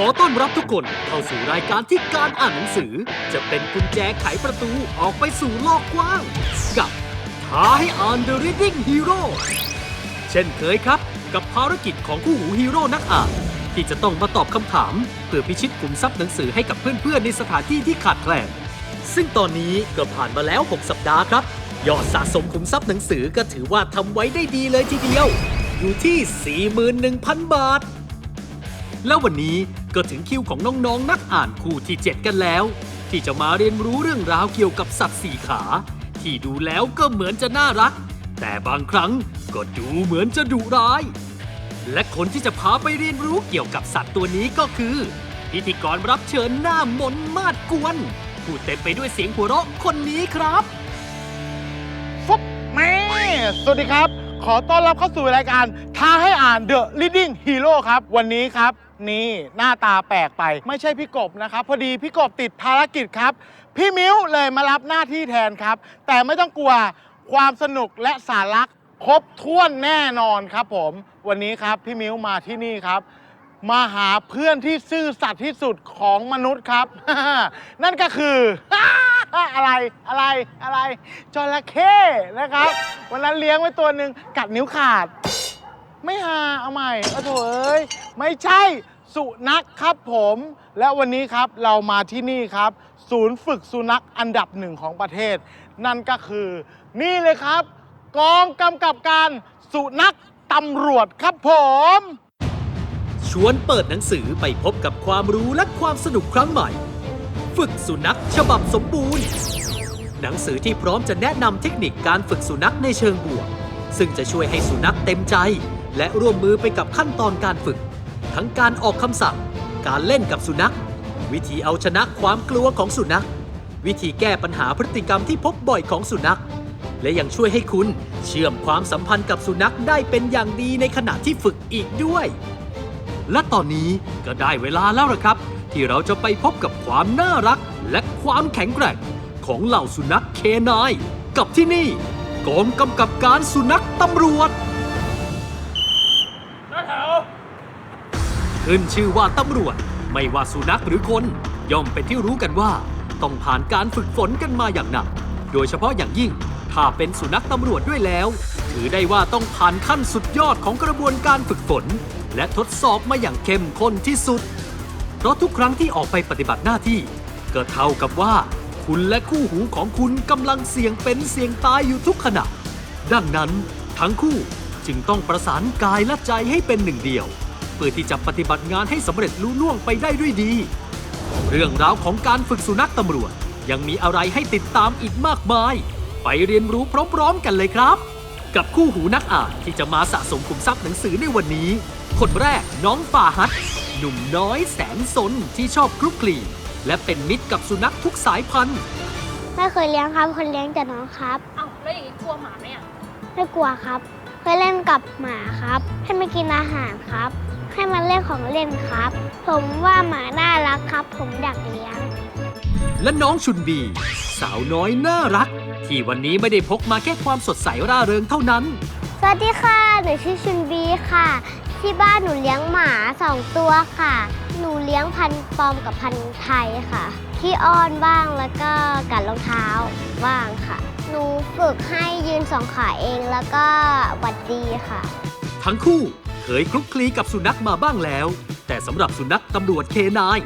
ขอต้อนรับทุกคนเข้าสู่รายการที่การอ่านหนังสือ จะเป็นกุญแจไขประตูออกไปสู่โลกกว้าง กับท้าให้อ่าน The Reading Hero เช่นเคยครับ กับภารกิจของคู่หูฮีโร่นักอ่าน ที่จะต้องมาตอบคำถาม เพื่อพิชิตขุมทรัพย์หนังสือให้กับเพื่อนๆ ในสถานที่ที่ขาดแคลนซึ่งตอนนี้ก็ผ่านมาแล้ว 6 สัปดาห์ครับ ยอดสะสมขุมทรัพย์หนังสือก็ถือว่าทำไว้ได้ดีเลยทีเดียว อยู่ที่ 41,000 บาท แล้ววันนี้ก็ถึงคิวของน้องๆนนักอ่านคู่ที่ 7 กันแล้ว ที่จะมาเรียนรู้เรื่องราวเกี่ยวกับสัตว์สี่ขา ที่ดูแล้วก็เหมือนจะน่ารัก แต่บางครั้งก็ดูเหมือนจะดุร้าย และคนที่จะพาไปเรียนรู้เกี่ยวกับสัตว์ตัวนี้ก็คือ พิธีกรรับเชิญหน้ามนมาดกวนผู้เต็มไปด้วยเสียงหัวเราะคนนี้ครับฟุบแม่สวัสดีครับ ขอต้อนรับเข้าสู่รายการท้าให้อ่าน The Leading Hero ครับ วันนี้ครับ นี่หน้าตาแปลกไป ไม่ใช่พี่กบนะครับ พอดีพี่กบติดภารกิจครับ พี่มิ้วเลยมารับหน้าที่แทนครับ แต่ไม่ต้องกลัวความสนุกและสาระครบถ้วนแน่นอนครับผม วันนี้ครับพี่มิ้วมาที่นี่ครับ มาหาเพื่อนที่ซื่อสัตย์ที่สุดของมนุษย์ครับ นั่นก็คือ อะไรอะไรอะไรจระเข้นะครับ วันนั้นเลี้ยงไว้ตัวหนึ่งกัดนิ้วขาด ไม่หาเอาใหม่โอ้โถเอ้ย ไม่ใช่ สุนัขครับผม และวันนี้ครับเรามาที่นี่ครับ ศูนย์ฝึกสุนัขอันดับหนึ่งของประเทศ นั่นก็คือ นี่เลยครับ กองกำกับการสุนัขตำรวจครับผม ชวนเปิดหนังสือไปพบกับความรู้และความสนุกครั้งใหม่ ฝึกสุนัขฉบับสมบูรณ์ หนังสือที่พร้อมจะแนะนำเทคนิคการฝึกสุนัขในเชิงบวก ซึ่งจะช่วยให้สุนัขเต็มใจ และร่วมมือไปกับขั้นตอนการฝึก ทั้งการออกคำสั่ง การเล่นกับสุนัข วิธีเอาชนะความกลัวของสุนัข วิธีแก้ปัญหาพฤติกรรมที่พบบ่อยของสุนัข และยังช่วยให้คุณเชื่อมความสัมพันธ์กับสุนัขได้เป็นอย่างดีในขณะที่ฝึกอีกด้วย และตอนนี้ก็ได้เวลาแล้วละครับ ที่เราจะไปพบกับความน่ารักและความแข็งแกร่งของเหล่าสุนัขเคนายกับที่นี่กองกำกับการสุนัขตำรวจ ขึ้นชื่อว่าตำรวจ ไม่ว่าสุนัขหรือคน ย่อมเป็นที่รู้กันว่า ต้องผ่านการฝึกฝนกันมาอย่างหนัก โดยเฉพาะอย่างยิ่ง ถ้าเป็นสุนัขตำรวจด้วยแล้ว ถือได้ว่าต้องผ่านขั้นสุดยอดของกระบวนการฝึกฝน และทดสอบมาอย่างเข้มข้นที่สุด เพราะทุกครั้งที่ออกไปปฏิบัติหน้าที่ ก็เท่ากับว่า คุณและคู่หูของคุณกำลังเสี่ยงเป็นเสี่ยงตายอยู่ทุกขณะ ดังนั้นทั้งคู่จึงต้องประสานกายและใจให้เป็นหนึ่งเดียว เพื่อที่จะปฏิบัติงานให้สำเร็จลุล่วงไปได้ด้วยดี เรื่องราวของการฝึกสุนัขตำรวจ ยังมีอะไรให้ติดตามอีกมากมาย ไปเรียนรู้พร้อมๆกันเลยครับ กับคู่หูนักอ่านที่จะมาสะสมขุมทรัพย์หนังสือในวันนี้ คนแรกน้องฟาฮัดหนุ่มน้อยแสนสนที่ชอบคลุกคลีและเป็นมิตรกับสุนัขทุกสายพันธุ์ ไม่เคยเลี้ยงครับเคยเลี้ยงแต่น้องครับ เอ้าแล้วอย่างนี้กลัวหมาไหมอะ ไม่กลัวครับ เคยเล่นกับหมาครับ ให้มันกินอาหารครับ ให้มันเล่นของเล่นครับ ผมว่าหมาน่ารักครับ ผมอยากเลี้ยง และน้องชุนบี สาวน้อยน่ารัก ที่วันนี้ไม่ได้พกมาแค่ความสดใสร่าเริงเท่านั้น สวัสดีค่ะ หนูชื่อชุนบีค่ะ ที่บ้านหนูเลี้ยงหมาสองตัวค่ะ หนูเลี้ยงพันธุ์ปลอมกับพันธุ์ไทยค่ะที่อ้อนบ้างแล้วก็กัดรองเท้าบ้างค่ะ หนูฝึกให้ยืนสองขาเองแล้วก็หวัดดีค่ะ ทั้งคู่ เคยคลุกคลีกับสุนัขมาบ้างแล้ว แต่สำหรับสุนัขตำรวจเคนาย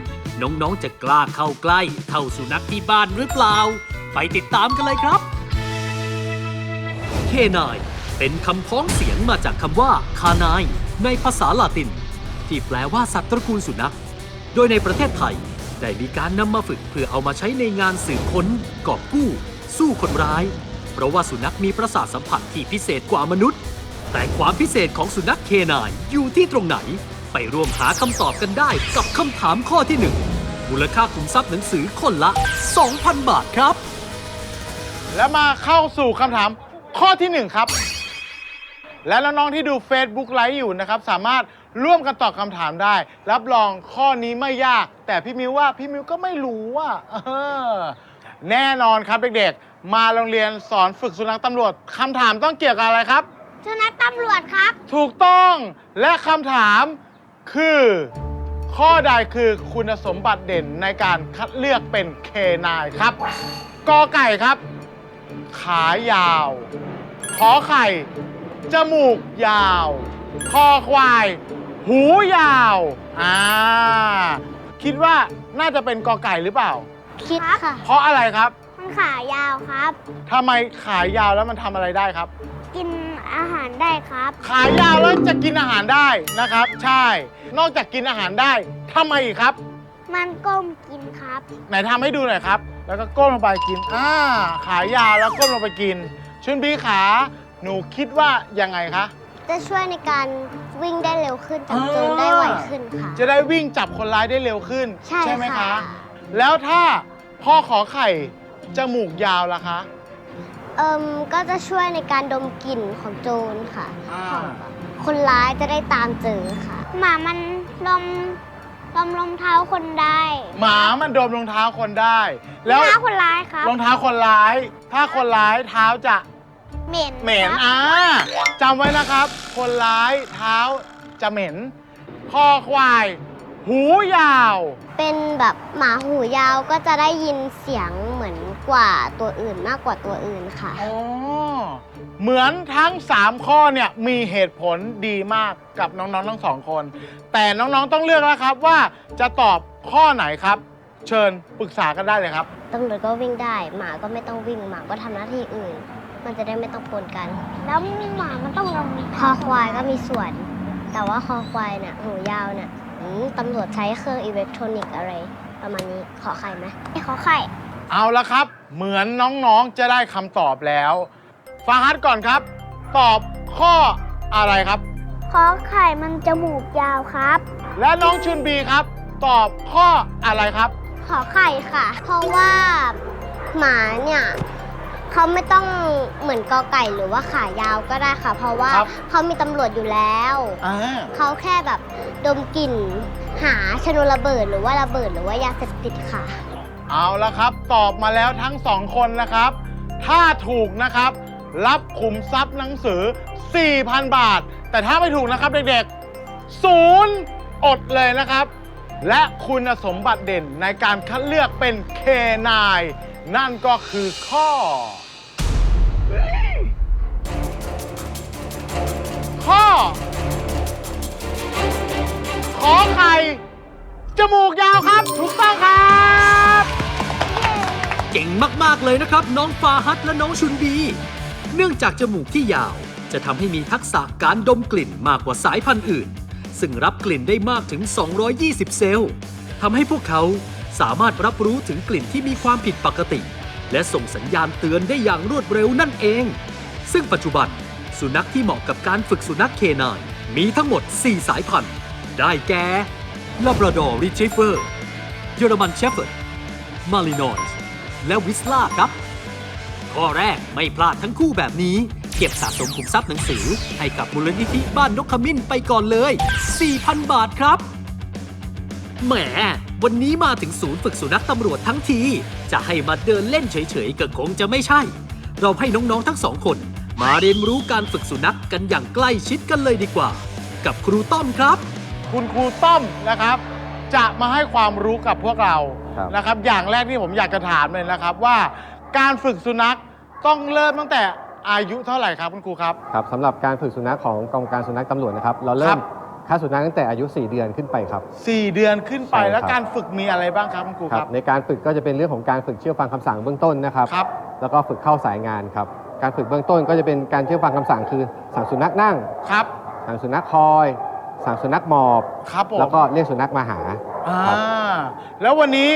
น้องๆจะกล้าเข้าใกล้เท่าสุนัขที่บ้านหรือเปล่า ไปติดตามกันเลยครับ เคนายเป็นคำพ้องเสียงมาจากคำว่าคานายในภาษาลาติน ที่แปลว่าสัตว์ตระกูลสุนัข โดยในประเทศไทยได้มีการนำมาฝึกเพื่อเอามาใช้ในงานสืบค้นกอบกู้ สู้คนร้าย เพราะว่าสุนัขมีประสาทสัมผัสที่พิเศษกว่ามนุษย์ แต่ความพิเศษของสุนัขเคนายอยู่ที่ตรงไหน ไปร่วมหาคำตอบกันได้กับคำถามข้อที่ 1 มูลค่าขุมทรัพย์หนังสือคนละ 2,000 บาทครับ แล้วมาเข้าสู่คำถามข้อที่1ครับ และน้องๆที่ดู Facebook ไลฟ์อยู่นะครับ สามารถร่วมกันตอบคำถามได้ รับรองข้อนี้ไม่ยาก แต่พี่มิวว่าพี่มิวก็ไม่รู้ว่าเออแน่นอนครับเด็กๆ มาโรงเรียนสอนฝึกสุนัขตำรวจคำถามต้องเกี่ยวกับอะไรครับ สุนัขตำรวจครับ ถูกต้องและคำถามคือ ข้อใดคือคุณสมบัติเด่นในการคัดเลือกเป็นเคนายครับกอไก่ครับ ขายาวขอไข่ จมูกยาวคอควาย หูยาวอ่าคิดว่าน่าจะเป็นกอไก่หรือเปล่า คิดค่ะ เพราะอะไรครับ มันขายาวครับทำไมขายาวแล้วมันทำอะไรได้ครับกินอาหารได้ครับ ขายาวแล้วจะกินอาหารได้นะครับ ใช่ นอกจากกินอาหารได้ทำไมอีกครับ มันก้มกินครับ ไหนทำให้ดูหน่อยครับ แล้วก็ก้มลงไปกินอ่าขายาวแล้วก้มลงไปกิน ชุนบีขาหนูคิดว่ายังไงคะ จะช่วยในการวิ่งได้เร็วขึ้นจับโจรได้ไวขึ้นค่ะ จะได้วิ่งจับคนร้ายได้เร็วขึ้นใช่ไหมค่ะคะแล้วถ้าพ่อขอไข่จมูกยาวล่ะคะ เอิมก็จะช่วยในการดมกลิ่นของโจรค่ะ อ่าคนร้ายจะได้ตามเจอค่ะ หมามันลมลมรองเท้าคนได้หมามันดมรองเท้าคนได้ แล้วเท้าคนร้ายครับ รองเท้าคนร้าย ถ้าคนร้ายเท้าจะเหม็นเหม็นครับอ่าจำไว้นะครับ คนร้ายเท้าจะเหม็นคอควาย หูยาว เป็นแบบหมาหูยาวก็จะได้ยินเสียงเหมือน กว่าตัวอื่นมากกว่าตัวอื่นค่ะ อ๋อเหมือนทั้ง 3 ข้อเนี่ยมีเหตุผลดีมากกับน้องๆทั้งสองคน แต่น้องๆต้องเลือกแล้วครับว่าจะตอบข้อไหนครับ เชิญปรึกษากันได้เลยครับ ตำรวจก็วิ่งได้ หมาก็ไม่ต้องวิ่งหมาก็ทำหน้าที่อื่น มันจะได้ไม่ต้องปนกัน แล้วหมามันต้องลงคอควายก็มีส่วน แต่ว่าคอควายเนี่ยหูยาวเนี่ยอืมตำรวจใช้เครื่องอิเล็กทรอนิกส์อะไร ประมาณนี้ขอไข่ไหมขอไข่ เอาละครับ เหมือนน้องๆจะได้คำตอบแล้วฟาฮัดก่อนครับ ตอบข้ออะไรครับ ขอไข่มันจมูกยาวครับ และน้องชุนบีครับ ตอบข้ออะไรครับ ขอไข่ค่ะ เพราะว่าหมาเนี่ยเขาไม่ต้องเหมือนกอไก่หรือว่าขายาวก็ได้ค่ะ เพราะว่าครับ เขามีตำรวจอยู่แล้ว อ่าเขาแค่แบบดมกลิ่นหาชนวนระเบิดหรือว่าระเบิดหรือว่ายาเสพติดค่ะ เอาละครับ ตอบมาแล้วทั้งสองคนนะครับ ถ้าถูกนะครับ รับขุมทรัพย์หนังสือ 4,000 บาท แต่ถ้าไม่ถูกนะครับเด็กๆศูนย์อดเลยนะครับ และคุณสมบัติเด่นในการคัดเลือกเป็น K9 นั่นก็คือข้อ ข้อ ขอไข่จมูกยาวครับ ถูกต้องครับ เก่งมากๆเลยนะครับ น้องฟาฮัตและน้องชุนบีเนื่องจากจมูกที่ยาวจะทำให้มีทักษะการดมกลิ่นมากกว่าสายพันธุ์อื่น ซึ่งรับกลิ่นได้มากถึง 220 เซลล์ทำให้พวกเขาสามารถรับรู้ถึงกลิ่นที่มีความผิดปกติ และส่งสัญญาณเตือนได้อย่างรวดเร็วนั่นเอง ซึ่งปัจจุบันสุนัขที่เหมาะกับการฝึกสุนัขเคนายมีทั้งหมด 4 สายพันธุ์ ได้แก่ Labrador Retriever เยอรมันเชฟเฟิร์ดมารินอยส์ และวิสลาครับ ข้อแรกไม่พลาดทั้งคู่แบบนี้ เก็บสะสมขุมทรัพย์หนังสือ ให้กับมูลนิธิบ้านนกขมิ้นไปก่อนเลย 4,000 บาทครับแหมวันนี้มาถึงศูนย์ฝึกสุนัขตำรวจทั้งที จะให้มาเดินเล่นเฉยๆก็คงจะไม่ใช่ เราให้น้องๆทั้งสองคน มาเรียนรู้การฝึกสุนัขกันอย่างใกล้ชิดกันเลยดีกว่า กับครูต้อมครับ คุณครูต้อมนะครับ จะมาให้ความรู้กับพวกเราครับ นะครับ อย่างแรกที่ผมอยากจะถามเลยนะครับว่า การฝึกสุนัขต้องเริ่มตั้งแต่อายุเท่าไหร่ครับคุณครูครับ ครับสำหรับการฝึกสุนัขของกองการสุนัขตำรวจนะครับ เราเริ่ครัมบ ค่าสุนัขตั้งแต่อายุ 4 เดือนขึ้นไปครับ4เดือนขึ้นไปใช่ครับ แล้วการฝึกมีอะไรบ้างครับคุณครูครับในการฝึกก็จะเป็นเรื่องของการฝึกเชื่อฟังคำสั่งเบื้องต้นนะครับ ครับ แล้วก็ฝึกเข้าสายงานครับ การฝึกเบื้องต้นก็จะเป็นการเชื่อฟังคำสั่งคือสั่งสุนัขนั่ง ครับ สั่งสุนัขคอย สั่งสุนัขหมอบ ครับผม แล้วก็เรียกสุนัขมาหา อ่า ครับ แล้ววันนี้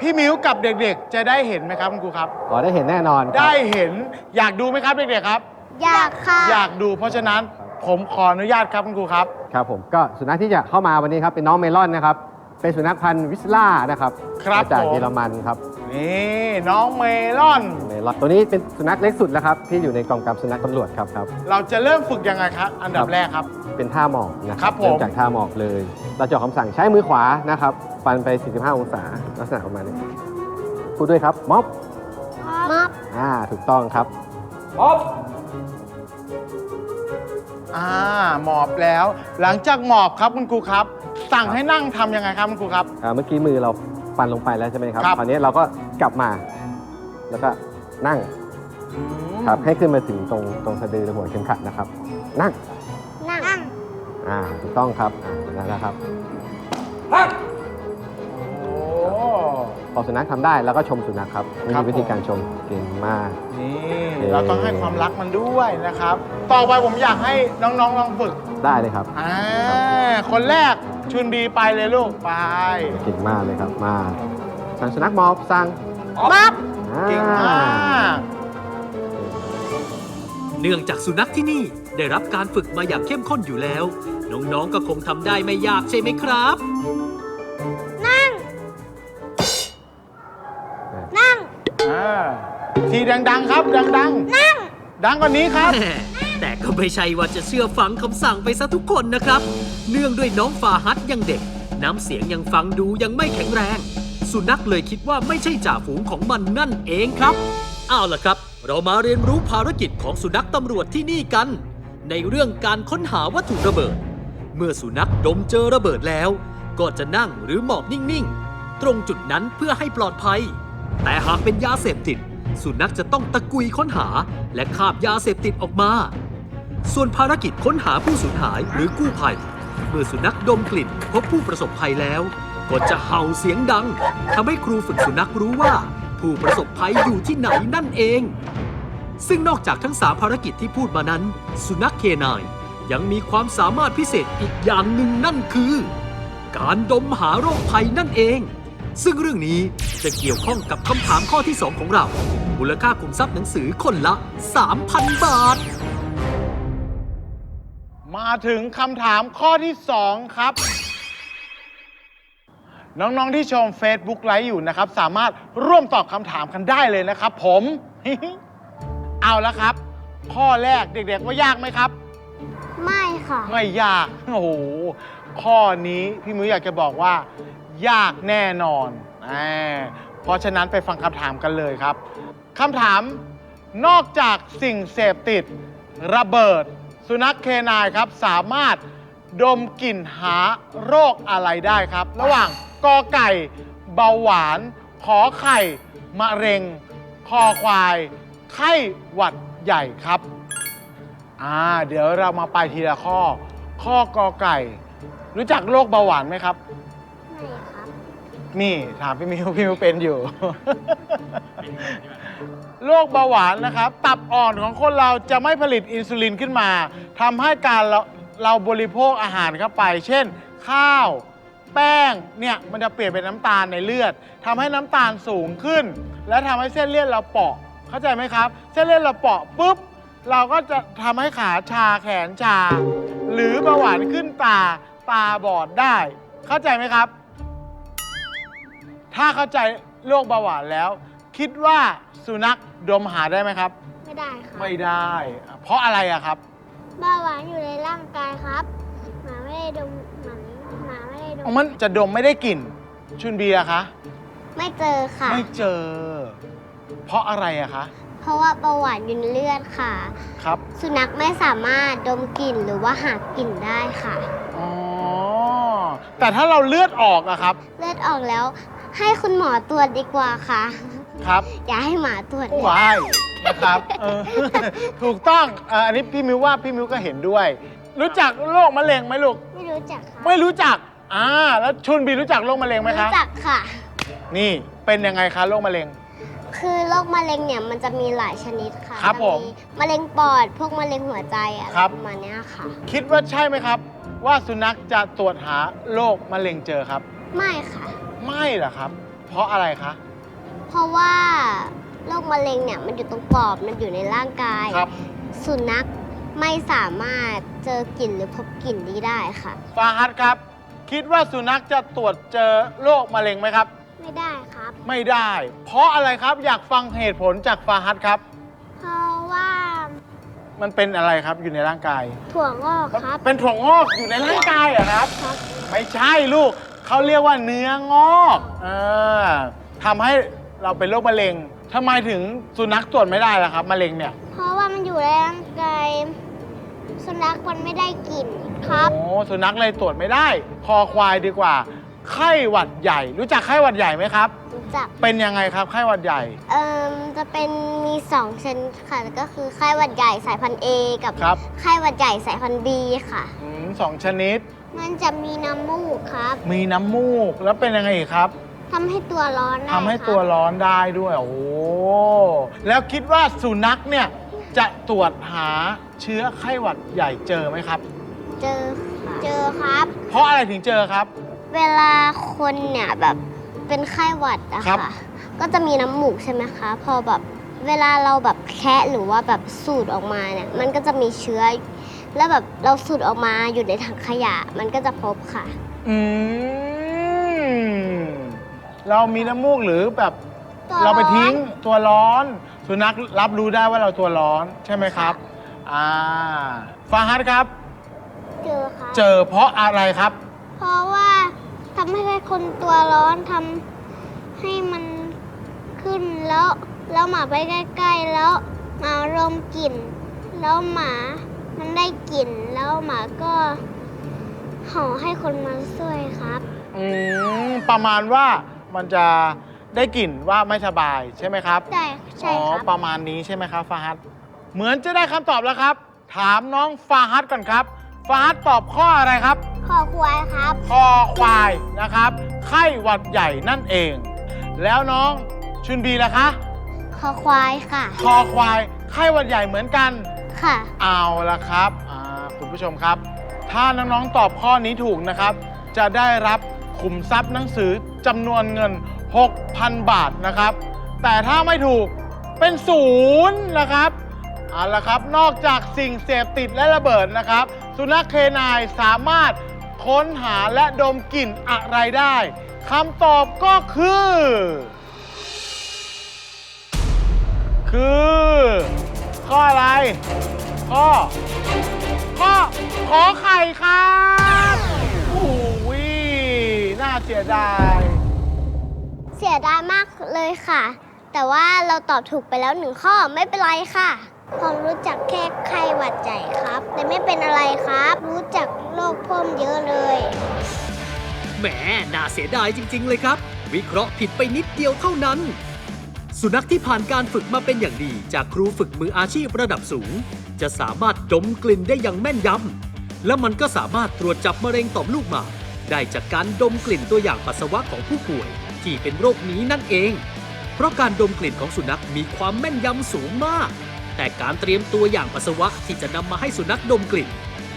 พี่มิ้วกับเด็กๆ จะได้เห็นไหมครับคุณครูครับ อ๋อได้เห็นแน่นอนครับ ได้เห็นอยากดูไหมครับเด็กๆครับ อยากค่ะ อยากดูเพราะฉะนั้นผมขออนุญาตครับคุณครูครับ ครับผมก็สุนัขที่จะเข้ามาวันนี้ครับเป็นน้องเมลอนนะครับเป็นสุนัขพันธุ์วิสล่านะครับครับมาจากผม เยอรมันครับ นี่น้องเมลอน เมลอนตัวนี้เป็นสุนัขเล็กสุดแล้วครับที่อยู่ในกองกำลังสุนัขตำรวจครับครับ เราจะเริ่มฝึกยังไงครับ อันดับแรกครับ เป็นท่าหมอบนะคครัรับบผม เริ่มจากท่าหมอบเลย เราจะออกคำสั่งใช้มือขวานะครับฟันไป 45 องศาลักษณะประมาณนี้พูดด้วยครับม็อบมอบอ่าถูกต้องครับ อ่าหมอบแล้ว หลังจากหมอบครับคุณครูครับ สั่งให้นั่งทำยังไงครับคุณครูครับ อ่าเมื่อกี้มือเรา ฟันลงไปแล้วใช่ไหมครับครับ คราวนี้เราก็กลับมา แล้วก็นั่งครับให้ขึ้นมาถึงตรงตรงสะดือหรือหัวเข็มขัดนะครับ นั่งนั่ง อ่าถูกต้องครับอ่านั่นนะครับ โอ้ พอสุนัขทำได้แล้วก็ชมสุนัขครับนี่ครับ คือวิธีผมการชมเก่งมาก นี่เย้เราต้องให้ความรักมันด้วยนะครับ ต่อไปผมอยากให้น้องๆลองฝึก ได้เลยครับอ่าคนแรกชุนบีไปเลยลูกไปเก่งมากเลยครับมาสั่งสุนัขมอบสั่งมับอ่าเก่งมากเนื่องจากสุนัขที่นี่ได้รับการฝึกมาอย่างเข้มข้นอยู่แล้ว น้องๆ ก็คงทำได้ไม่ยากใช่ไหมครับ นั่ง นั่งอ่าทีดังๆครับดังนั่งๆดังกว่านี้ครับ แหม่ แต่ก็ไม่ใช่ว่าจะเชื่อฟังคำสั่งไปซะทุกคนนะครับ เนื่องด้วยน้องฟาฮัดยังเด็ก น้ำเสียงยังฟังดูยังไม่แข็งแรง สุนัขเลยคิดว่าไม่ใช่จ่าฝูงของมันนั่นเองครับเอาล่ะครับ เรามาเรียนรู้ภารกิจของสุนัขตำรวจที่นี่กัน ในเรื่องการค้นหาวัตถุระเบิด เมื่อสุนัขดมเจอระเบิดแล้ว ก็จะนั่งหรือหมอบนิ่งๆ ตรงจุดนั้นเพื่อให้ปลอดภัย แต่หากเป็นยาเสพติด สุนัขจะต้องตะกุยค้นหาและคาบยาเสพติดออกมา ส่วนภารกิจค้นหาผู้สูญหายหรือกู้ภัย เมื่อสุนัขดมกลิ่นพบผู้ประสบภัยแล้ว ก็จะเห่าเสียงดังทำให้ครูฝึกสุนัขรู้ว่า ผู้ประสบภัยอยู่ที่ไหนนั่นเอง ซึ่งนอกจากทั้งสามภารกิจที่พูดมานั้น สุนัขเคนายยังมีความสามารถพิเศษอีกอย่างหนึ่งนั่นคือ การดมหาโรคภัยนั่นเอง ซึ่งเรื่องนี้จะเกี่ยวข้องกับคำถามข้อที่ 2 ของเรา มูลค่าคุมทรัพย์หนังสือคนละ 3,000 บาท มาถึงคำถามข้อที่ 2 ครับ น้อง ๆ ที่ชม Facebook ไลฟ์อยู่นะครับ สามารถร่วมตอบคำถามกันได้เลยนะครับ ผม เอาแล้วครับ ข้อแรกเด็ก ๆ ว่ายากไหมครับ ไม่ค่ะ ไม่ยากโอ้โหข้อนี้พี่มุ้ยอยากจะบอกว่า ยากแน่นอนอาเพราะฉะนั้นไปฟังคำถามกันเลยครับคำถามนอกจากสิ่งเสพติดระเบิด สุนัขเคนายครับสามารถดมกลิ่นหาโรคอะไรได้ครับ ระหว่างกอไก่ เบาหวาน ขอไข่ มะเร็ง คอควาย ไข้หวัดใหญ่ครับอ่าเดี๋ยวเรามาไปทีละข้อ ข้อกอไก่ รู้จักโรคเบาหวานไหมครับ ไม่ครับ นี่ถามพี่มิวพี่มิวเป็นอยู่ โรคเบาหวานนะครับ ตับอ่อนของคนเราจะไม่ผลิตอินซูลินขึ้นมาทำให้การเราเราบริโภคอาหารเข้าไป เช่น ข้าว แป้งเนี่ยมันจะเปลี่ยนเป็นน้ำตาลในเลือดทำให้น้ำตาลสูงขึ้น และทำให้เส้นเลือดเราเปาะ เข้าใจไหมครับ เส้นเลือดเราเปาะปุ๊บ เราก็จะทำให้ขาชาแขนชา หรือเบาหวานขึ้นตาตาบอดได้ เข้าใจไหมครับ ถ้าเข้าใจโรคเบาหวานแล้ว คิดว่าสุนัขดมหาได้ไหมครับ ไม่ได้ค่ะไม่ได้ เพราะอะไรอะครับ เบาหวานอยู่ในร่างกายครับ หมาไม่ได้ดมหมาหมาไม่ได้ดม มันจะดมไม่ได้กลิ่น ชุนเบียร์คะ ไม่เจอค่ะ ไม่เจอ เพราะอะไรอะคะ เพราะว่าเบาหวานอยู่ในเลือดค่ะ ครับ สุนัขไม่สามารถดมกลิ่นหรือว่าหากลิ่นได้ค่ะ อ๋อ แต่ถ้าเราเลือดออกอะครับ เลือดออกแล้ว ให้คุณหมอตรวจดีกว่าค่ะ ครับ อย่าให้หมาตรวจวายนะครับเออถูกต้องเอ่ออันนี้พี่มิวว่าพี่มิวก็เห็นด้วย รู้จักโรคมะเร็งไหมลูก ไม่รู้จักค่ะไม่รู้จัก อ่า แล้วชุนบีรู้จักโรคมะเร็งไหมคะ รู้จักค่ะ นี่เป็นยังไงคะโรคมะเร็ง คือโรคมะเร็งเนี่ยมันจะมีหลายชนิดค่ะครับผมจะมะเร็งปอด พวกมะเร็งหัวใจอะไรครับ ประมาณเนี้ยค่ะ คิดว่าใช่ไหมครับ ว่าสุนัขจะตรวจหาโรคมะเร็งเจอครับ ไม่ค่ะ ไม่เหรอครับ เพราะอะไรคะ เพราะว่าโรคมะเร็งเนี่ยมันอยู่ตรงปอดมันอยู่ในร่างกาย ครับ สุนัขไม่สามารถเจอกลิ่นหรือพบกลิ่นนี้ได้ค่ะ ฟาฮัดครับ คิดว่าสุนัขจะตรวจเจอโรคมะเร็งไหมครับ ไม่ได้ครับ ไม่ได้ เพราะอะไรครับอยากฟังเหตุผลจากฟาฮัดครับ เพราะว่ามันเป็นอะไรครับอยู่ในร่างกาย ถั่วงอกครับ เป็นถั่วงอกอยู่ในร่างกายเหรอครับ ครับ ไม่ใช่ลูกเขาเรียกว่าเนื้องอกเออทำให้ เราเป็นโรคมะเร็งทำไมถึงสุนัขตรวจไม่ได้ล่ะครับมะเร็งเนี่ยเพราะว่ามันอยู่ในร่างกายสุนัขมันไม่ได้กลิ่นครับ โอ้สุนัขเลยตรวจไม่ได้ คอควายดีกว่า ไข้หวัดใหญ่ รู้จักไข้หวัดใหญ่ไหมครับ รู้จักเป็นยังไงครับไข้หวัดใหญ่ เอ่มจะเป็นมีสองชนิดค่ะก็คือไข้หวัดใหญ่สายพันธุ์ A กับครับ ไข้หวัดใหญ่สายพันธุ์ B ค่ะ อืมสองชนิด มันจะมีน้ำมูกครับ มีน้ำมูกแล้วเป็นยังไงอีกครับ ทำให้ตัวร้อนได้ทำให้ครับตัวร้อนได้ด้วย โอ้โหแล้วคิดว่าสุนัขเนี่ยจะตรวจหาเชื้อไข้หวัดใหญ่เจอไหมครับ เจอเจอครับ เพราะอะไรถึงเจอครับ เวลาคนเนี่ยแบบเป็นไข้หวัดอะครับ ค่ะก็จะมีน้ำมูกใช่ไหมคะ พอแบบเวลาเราแบบแคะหรือว่าแบบสูดออกมาเนี่ย มันก็จะมีเชื้อ แล้วแบบเราสูดออกมาอยู่ในถังขยะ มันก็จะพบค่ะ อืม เรามีน้ำมูกหรือแบบตัวเราไปร้อนทิ้งตัวร้อน สุนัขรับรู้ได้ว่าเราตัวร้อนใช่ไหมครับอ่าฟาฮัดครับ เจอค่ะเจอเพราะอะไรครับ เพราะว่าทำให้คนตัวร้อนทำให้มันขึ้นแล้ว แล้วหมาไปใกล้ๆแล้วหมารมกลิ่น แล้วหมามันได้กลิ่น แล้วหมาก็เห่าให้คนมาช่วยครับ อืมประมาณว่า มันจะได้กลิ่นว่าไม่สบายใช่ไหมครับ ได้ใช่อ๋อครับ ประมาณนี้ใช่ไหมครับฟาฮัดเหมือนจะได้คำตอบแล้วครับ ถามน้องฟาฮัดก่อนครับฟาฮัดตอบข้ออะไรครับ ขอควายครับ คอควายนะครับ ไข้หวัดใหญ่นั่นเอง แล้วน้องชุนบีล่ะคะขอควายค่ะ คอควายไข้หวัดใหญ่เหมือนกัน ค่ะ เอาละครับอ่าคุณผู้ชมครับ ถ้าน้องๆตอบข้อนี้ถูกนะครับ จะได้รับ ขุมทรัพย์หนังสือจำนวนเงิน 6,000 บาทนะครับ แต่ถ้าไม่ถูกเป็นศูนย์นะครับเอาละครับ นอกจากสิ่งเสพติดและระเบิดนะครับ สุนัขเคนายสามารถค้นหาและดมกลิ่นอะไรได้คำตอบก็คือ คือ ข้ออะไร ข้อ ข้อขอไข่ครับโอ้ เสียดาย เสียดายมากเลยค่ะ แต่ว่าเราตอบถูกไปแล้วหนึ่งข้อไม่เป็นไรค่ะผมรู้จักแค่ไข้หวัดใหญ่ครับ แต่ไม่เป็นอะไรครับ รู้จักโรคเพิ่มเยอะเลย แหม น่าเสียดายจริง ๆ เลยครับ วิเคราะห์ผิดไปนิดเดียวเท่านั้น สุนัขที่ผ่านการฝึกมาเป็นอย่างดี จากครูฝึกมืออาชีพระดับสูง จะสามารถดมกลิ่นได้อย่างแม่นยำและมันก็สามารถตรวจจับมะเร็งต่อมลูกหมาก ได้จากการดมกลิ่นตัวอย่างปัสสาวะของผู้ป่วย ที่เป็นโรคนี้นั่นเอง เพราะการดมกลิ่นของสุนัขมีความแม่นยำสูงมาก แต่การเตรียมตัวอย่างปัสสาวะที่จะนำมาให้สุนัขดมกลิ่น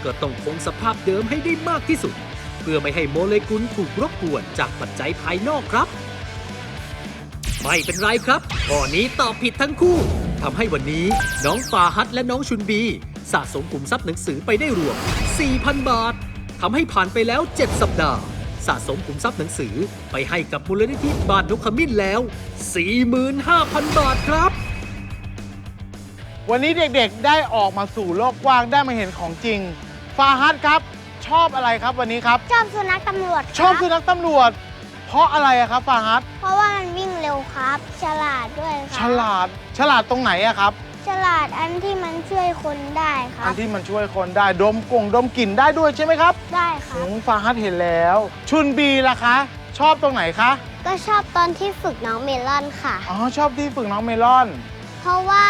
ก็ต้องคงสภาพเดิมให้ได้มากที่สุด เพื่อไม่ให้โมเลกุลถูกรบกวนจากปัจจัยภายนอกครับ ไม่เป็นไรครับข้อนี้ตอบผิดทั้งคู่ทำให้วันนี้น้องฟาฮัดและน้องชุนบี สะสมขุมทรัพย์หนังสือไปได้รวม 4,000 บาท ทำให้ผ่านไปแล้ว 7 สัปดาห์ สะสมขุมทรัพย์หนังสือไปให้กับมูลนิธิบ้านนกขมิ้นแล้ว 45,000 บาทครับ วันนี้เด็กๆได้ออกมาสู่โลกกว้างได้มาเห็นของจริง ฟาฮัดครับ ชอบอะไรครับวันนี้ครับ ชอบสุนัขตำรวจชอบคสุรับนัขตำรวจ เพราะอะไรอะครับฟาฮัดเพราะว่ามันวิ่งเร็วครับ ฉลาดด้วยคฉรับลาดฉลาดตรงไหนอะครับ ฉลาดอันที่มันช่วยคนได้คอัรันบที่มันช่วยคนได้ดมกงดมกลิ่นได้ด้วยใช่ไหมครับได้คอืรับมฟาฮัดเห็นแล้ว ชุนบีล่ะคะ ชอบตรงไหนคะก็ชอบตอนที่ฝึกน้องเมลอนค่ะ อ๋อชอบที่ฝึกน้องเมลอน เพราะว่า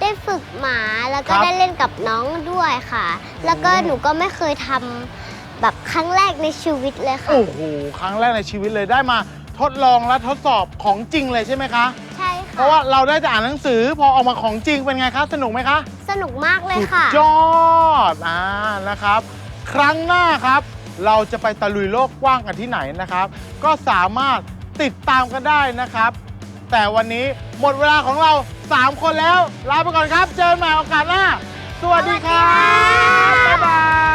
ได้ฝึกหมาแล้วก็ครับได้เล่นกับน้องด้วยค่ะ แล้วก็อืม หนูก็ไม่เคยทำแบบครั้งแรกในชีวิตเลยค่ะ โอ้โหครั้งแรกในชีวิตเลยได้มาทดลองและทดสอบของจริงเลยใช่ไหมคะใช่เพค่ะ ราะว่าเราได้แต่อ่านหนังสือพอออกมาของจริงเป็นไงคะสนุกไหมคะสนุกมากเลยสุดค่ะ ยอดอ่านะครับ ครั้งหน้าครับ เราจะไปตะลุยโลกกว้างกันที่ไหนนะครับ ก็สามารถติดตามกันได้นะครับ แต่วันนี้หมดเวลาของเรา 3 คนแล้ว ลาไปก่อนครับ เจอกันใหม่โอกาสหน้า สวัสดีครับ